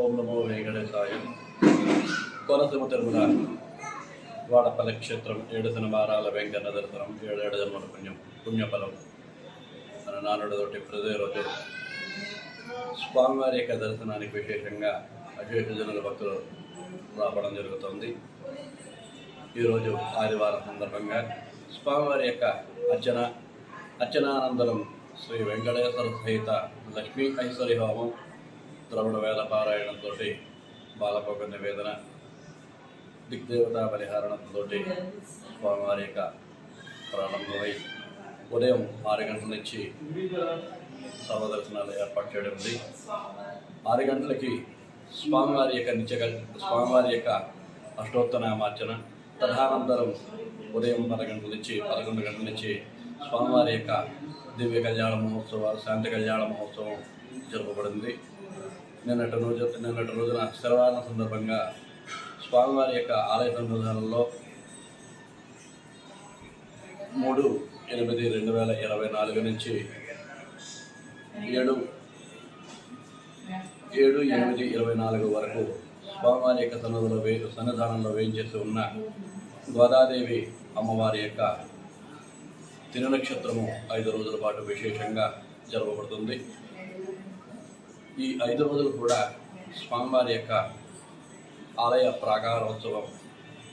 ఓం నమో వెంకటేశాయ. కోనసీమ తిరుమల వాడపల్లి క్షేత్రం ఏడు శనివారాల వెంకన్న దర్శనం ఏడేడు జన్మల పుణ్యం పుణ్యఫలం. మన నానుడితోటి ప్రతిరోజు స్వామివారి యొక్క దర్శనానికి విశేషంగా అశేష జనుల భక్తులు రావడం జరుగుతుంది. ఈరోజు ఆదివారం సందర్భంగా స్వామివారి యొక్క అర్చన అర్చనానంతరం శ్రీ వెంకటేశ్వర సహిత లక్ష్మీ ఐశ్వర్య హోమం ద్రవణ వేల పారాయణంతో బాలపోక నివేదన దిగ్దేవతా పరిహారణంతో స్వామివారి యొక్క ప్రారంభమై ఉదయం ఆరు గంటల నుంచి సర్వదర్శనాలు ఏర్పాటు చేయడం ఉంది ఆరు గంటలకి స్వామివారి యొక్క నిత్య స్వామివారి యొక్క అష్టోత్తనామార్చన తదనంతరం ఉదయం పది గంటల నుంచి పదకొండు గంటల నుంచి స్వామివారి యొక్క దివ్య కళ్యాణ మహోత్సవాలు శాంతి కళ్యాణ మహోత్సవం జరపబడింది నిన్నటి రోజు నిన్నటి రోజున శనివారం సందర్భంగా స్వామివారి యొక్క ఆలయ సంవిధానంలో మూడు ఎనిమిది రెండు వేల ఇరవై నాలుగు నుంచి ఏడు ఏడు ఎనిమిది ఇరవై నాలుగు వరకు స్వామివారి యొక్క సన్నిధిలో వే సన్నిధానంలో వేయించేసి ఉన్న గోదాదేవి అమ్మవారి యొక్క తిరునక్షత్రము ఐదు రోజుల పాటు విశేషంగా జరపబడుతుంది. ఈ ఐదు రోజులు కూడా స్వామివారి యొక్క ఆలయ ప్రాకారోత్సవం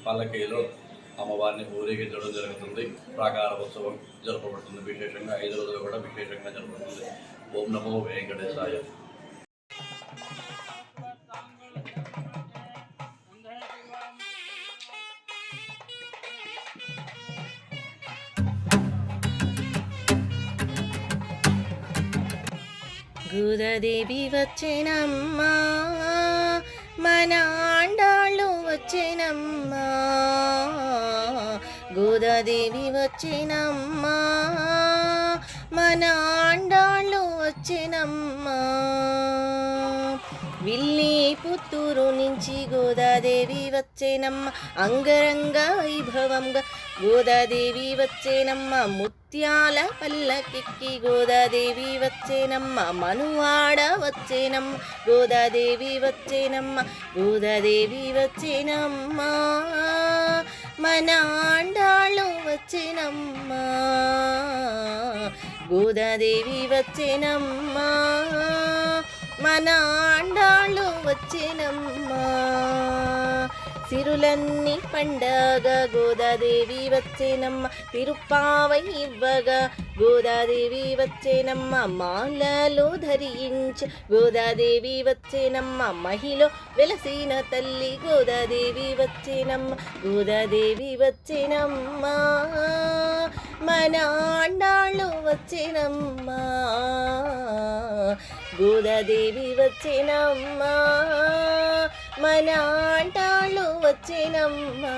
పల్లకీలో అమ్మవారిని ఊరేగించడం జరుగుతుంది. ప్రాకారోత్సవం జరపబడుతుంది విశేషంగా ఐదు రోజులు కూడా విశేషంగా జరపబడుతుంది ఓం నమో వెంకటేశాయ. గోదాదేవి వచ్చేనమ్మా మన ఆండాళ్ళు వచ్చేనమ్మా. గోదాదేవి వచ్చేనమ్మా మన ఆండాళ్ళు వచ్చినమ్మా. విల్లి పుత్తూరు నుంచి గోదాదేవి వచ్చేనమ్మ. అంగరంగ వైభవంగా గోదాదేవి వచ్చేనమ్మ. ముత్యాల పల్లకెక్కి గోదాదేవి వచ్చేనమ్మ. మనువాడ వచ్చేనమ్మ. గోదాదేవి వచ్చేనమ్మ. గోదాదేవి వచ్చేనమ్మ. మన ఆండాళ్ళు వచ్చేనమ్మ. గోదాదేవి వచ్చేనమ్మా. మన ఆండాళ్ళు వచ్చేనమ్మా. సిరులన్నీ పండగ గోదాదేవి వచ్చేనమ్మ. తిరుప్పావై ఇవ్వగా గోదాదేవి వచ్చేనమ్మ. మాలలో ధరించ గోదాదేవి వచ్చేనమ్మ. మహిళ వెలసిన తల్లి గోదాదేవి వచ్చేనమ్మ. గోదాదేవి వచ్చేనమ్మ. మన ఆండాళ్ళు వచ్చేనమ్మా. గోదాదేవి వచ్చినమ్మా మన ఆండాళ్ళు వచ్చినమ్మా.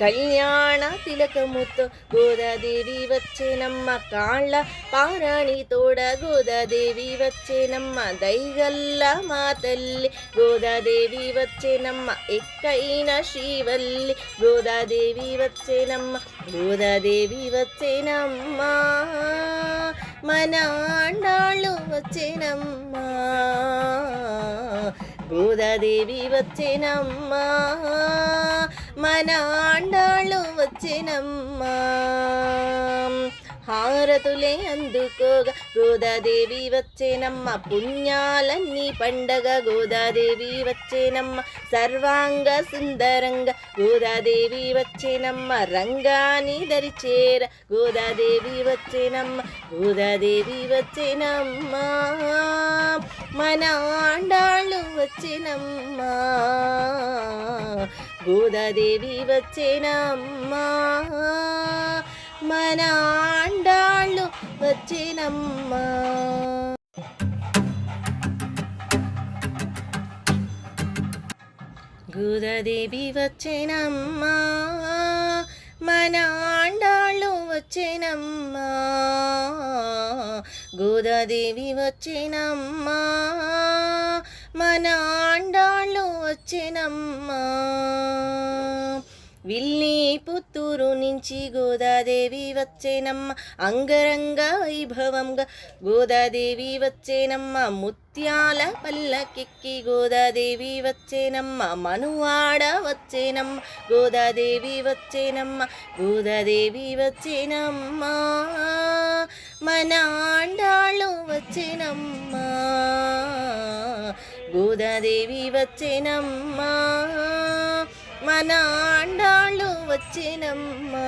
కళ్యాణ తిలకముతో గోదాదేవి వచ్చేనమ్మ కాళ్ళ పారాణి తోడ గోదాదేవి వచ్చేనమ్మ దైగల్ల మా తల్లి గోదాదేవి వచ్చేనమ్మ ఎక్కైన శ్రీవల్లి గోదాదేవి వచ్చేనమ్మ గోదాదేవి వచ్చేనమ్మా. మన ఆండాళ్ళు వచ్చేనమ్మా. గోదాదేవి వచ్చేనమ్మా. మన ఆండాళ్ళు వచ్చినమ్మా. హారతులే అందుకోగా గోదాదేవి వచ్చేనమ్మ పుణ్యాలన్నీ పండగ గోదాదేవి వచ్చేనమ్మ సర్వాంగ సుందరంగా గోదాదేవి వచ్చేనమ్మ రంగాని దరిచేర గోదాదేవి వచ్చేనమ్మ గోదాదేవి వచ్చేనమ్మ మన ఆండాళ్ళు వచ్చేనమ్మా గోదాదేవి వచ్చేనమ్మా మన వచ్చేనమ్మా. గురదేవి వచ్చేనమ్మా. మన ఆండాళ్ళు వచ్చేనమ్మా. గోదాదేవి వచ్చేనమ్మా. మన ఆండాళ్ళు వచ్చేనమ్మా. విల్లి పుత్తూరు నుంచి గోదాదేవి వచ్చేనమ్మ. అంగరంగ వైభవంగా గోదాదేవి వచ్చేనమ్మ. ముత్యాల పల్లకెక్కి గోదాదేవి వచ్చేనమ్మ. మనువాడ వచ్చేనమ్మ. గోదాదేవి వచ్చేనమ్మ. గోదాదేవి వచ్చేనమ్మ. మన ఆండాళ్ళు వచ్చేనమ్మ. గోదాదేవి వచ్చేనమ్మా. మన ఆండాళ్ళు వచ్చేనమ్మా.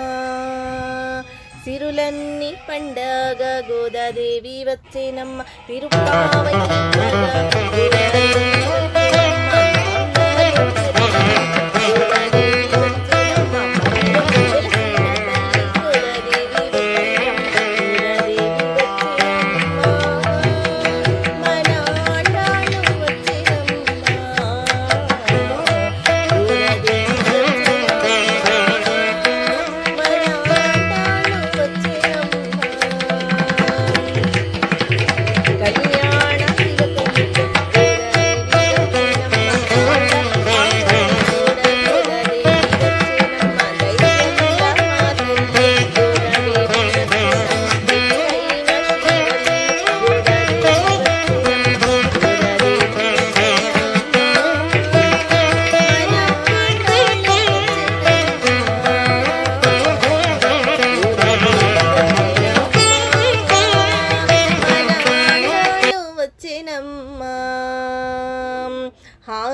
సిరులన్నీ పండగ గోదాదేవి వచ్చినమ్మ. తిరుపావై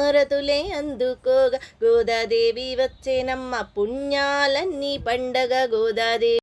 హారతులే అందుకోగా గోదాదేవి వచ్చేనమ్మ పుణ్యాలన్నీ పండగ గోదాదేవి